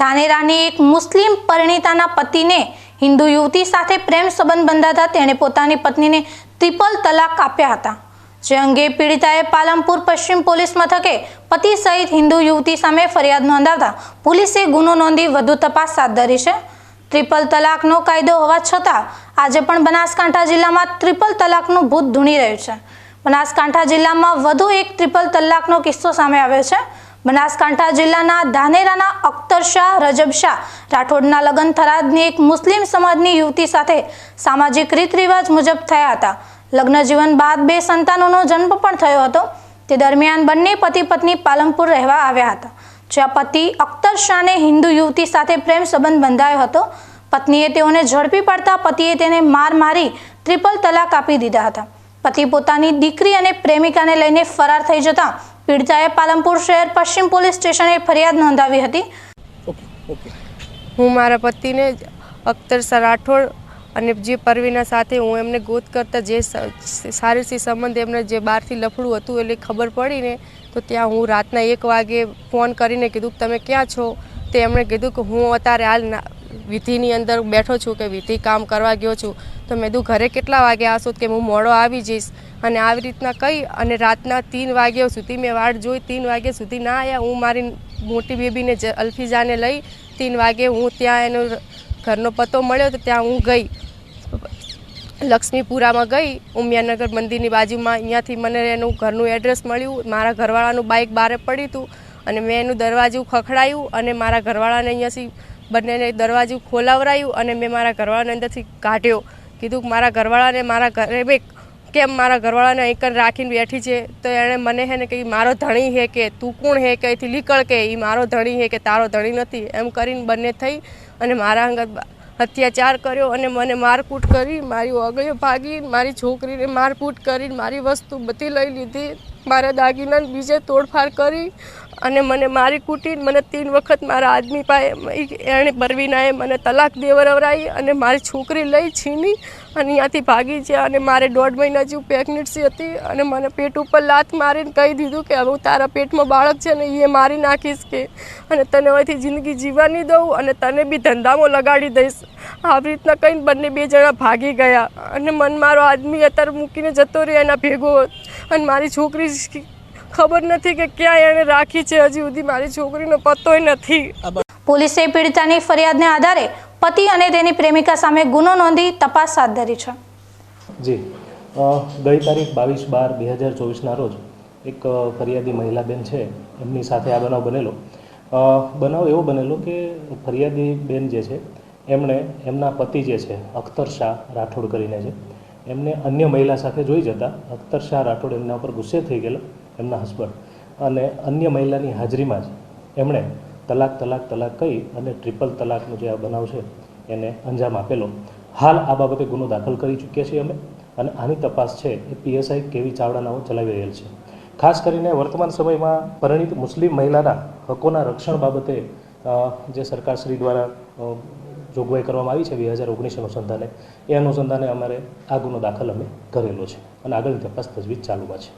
ધાનેરાની એક મુસ્લિમ પરિણીતાના પતિને હિન્દુ યુવતી સાથે પ્રેમ સંબંધ બંધાતા તેણે પોતાની પત્નીને ત્રિપલ તલાક આપ્યા હતા. જે અંગે પીડિતાએ પાલમપુર પશ્ચિમ પોલીસ મથકે પતિ સહિત હિન્દુ યુવતી સામે ફરિયાદ નોંધાવતા પોલીસે ગુનો નોંધી વધુ તપાસ હાથ ધરી છે. ટ્રિપલ તલાકનો કાયદો હોવા છતાં આજે પણ બનાસકાંઠા જિલ્લામાં ટ્રિપલ તલાકનું ભૂત ધૂણી રહ્યું છે. બનાસકાંઠા જિલ્લામાં વધુ એક ટ્રિપલ તલાકનો કિસ્સો સામે આવ્યો છે. બનાસકાંઠા જિલ્લાના ધાનેરાના અખ્તર શાહ, રજબ શાહ, રાઠોડના લગ્ન થરાદની એક મુસ્લિમ સમાજની યુવતી સાથે સામાજિક રીત રિવાજ મુજબ થયા હતા. લગ્ન જીવન બાદ બે સંતાનોનો જન્મ પણ થયો હતો. તે દરમિયાન બંને પતિ પત્ની પાલનપુર રહેવા આવ્યા હતા. જ્યાં પતિ અખ્તર શાહને હિન્દુ યુવતી સાથે પ્રેમ સંબંધ બંધાયો હતો. પત્નીએ તેઓને ઝડપી પાડતા પતિએ તેને માર મારી ટ્રિપલ તલાક આપી દીધા હતા. પતિ પોતાની દીકરી અને પ્રેમિકાને લઈને ફરાર થઈ જતા પીડિતાએ પાલનપુર શહેર પશ્ચિમ પોલીસ સ્ટેશને ફરિયાદ નોંધાવી હતી. હું મારા પતિને અખ્તર સર રાઠોડ અને જે પરવીના સાથે હું એમને ગોત કરતા જે સારી સંબંધ એમને જે બહારથી લફડું હતું એટલે ખબર પડીને તો ત્યાં હું રાતના એક વાગે ફોન કરીને કીધું કે તમે ક્યાં છો? તો એમણે કીધું કે હું અત્યારે હાલ વિધિની અંદર બેઠો છું કે વિધિ કામ કરવા ગયો છું, તો મેં તું ઘરે કેટલા વાગે આવશો કે હું મોડો આવી જઈશ? અને આવી રીતના કહી અને રાતના ત્રણ વાગ્યા સુધી મેં વાટ જોઈ ત્રણ વાગ્યા સુધી ના આવ્યા હું મારી મોટી બેબીને જ અલ્ફીજાને લઈ ત્રણ વાગે હું ત્યાં એનો ઘરનો પતો મળ્યો તો ત્યાં હું ગઈ. લક્ષ્મીપુરામાં ગઈ, ઉમિયાનગર મંદિરની બાજુમાં. અહીંયાથી મને એનું ઘરનું એડ્રેસ મળ્યું. મારા ઘરવાળાનું બાઇક બહાર પડ્યું હતું અને મેં એનું દરવાજું ખખડાયું અને મારા ઘરવાળાને અહીંયાથી બંનેને દરવાજું ખોલાવરાયું અને મેં મારા ઘરવાળાને અંદરથી કાઢ્યો. કીધું, મારા ઘરવાળાને, મારા ઘરે બે કેમ મારા ઘરવાળાને અહીં રાખીને બેઠી છે? તો એણે મને હે ને કે મારો ધણી હે કે તું કોણ હે? કે અહીંથી નીકળ કે એ મારો ધણી હે કે તારો ધણી નથી? એમ કરીને બંને થઈ અને મારા અંગત અત્યાચાર કર્યો અને મને મારકૂટ કરી, મારી ઓગળીઓ ભાગી, મારી છોકરીને મારકૂટ કરી, મારી વસ્તુ બધી લઈ લીધી, મારા દાગીના બીજે તોડફાડ કરી અને મને મારી કુટી મને ત્રણ વખત મારા આદમી પાસે એણે પરવીનાએ મને તલાક દેવરાવી અને મારી છોકરી લઈ છીની અને અહીંયાથી ભાગી છે અને મારે દોઢ મહિના જેવું પ્રેગ્નન્સી હતી અને મને પેટ ઉપર લાત મારીને કહી દીધું કે હવે હું તારા પેટમાં બાળક છે ને એ મારી નાખીશ કે. અને તને હવેથી જિંદગી જીવવા નહીં દઉં અને તને બી ધંધામાં લગાડી દઈશ. આવી રીતના કહીને બંને બે જણા ભાગી ગયા અને મન મારો આદમી અત્યારે મૂકીને જતો રહ્યો એના ભેગો. અને મારી છોકરી ખબર નથી કે ક્યાં એણે રાખી છે. હજી સુધી મારી છોકરીનો પત્તોય નથી. પોલીસે પીડિતાની ફરિયાદને આધારે પતિ અને તેની પ્રેમિકા સામે ગુનો નોંધી તપાસ હાથ ધરી છે. જી. ગઈ તારીખ બાવીસ બાર બે હજાર ચોવીસના રોજ એક ફરિયાદી મહિલાબેન છે. એમની સાથે આ બનાવ બનેલો. બનાવ એવો બનેલો કે ફરિયાદી બેન જે છે એમણે એમના પતિ જે છે અખ્તર શાહ રાઠોડ કરીને છે એમને અન્ય મહિલા સાથે જોઈ જતા અખ્તર શાહ રાઠોડ એમના ઉપર ગુસ્સે થઈ ગયેલા. એમના હસબન્ડ અને અન્ય મહિલાની હાજરીમાં જ એમણે તલાક તલાક તલાક કહી અને ટ્રિપલ તલાકનો જે આ બનાવ છે એને અંજામ આપેલો. હાલ આ બાબતે ગુનો દાખલ કરી ચૂક્યા છીએ અમે અને આની તપાસ છે એ પીએસઆઈ કેવી ચાવડાનાઓ ચલાવી રહેલ છે. ખાસ કરીને વર્તમાન સમયમાં પરિણીત મુસ્લિમ મહિલાના હકોના રક્ષણ બાબતે જે સરકારશ્રી દ્વારા જોગવાઈ કરવામાં આવી છે બે હજાર ઓગણીસ અનુસંધાને, એ અનુસંધાને અમારે આ ગુનો દાખલ અમે કરેલો છે અને આગળની તપાસ તજવીજ ચાલુમાં છે.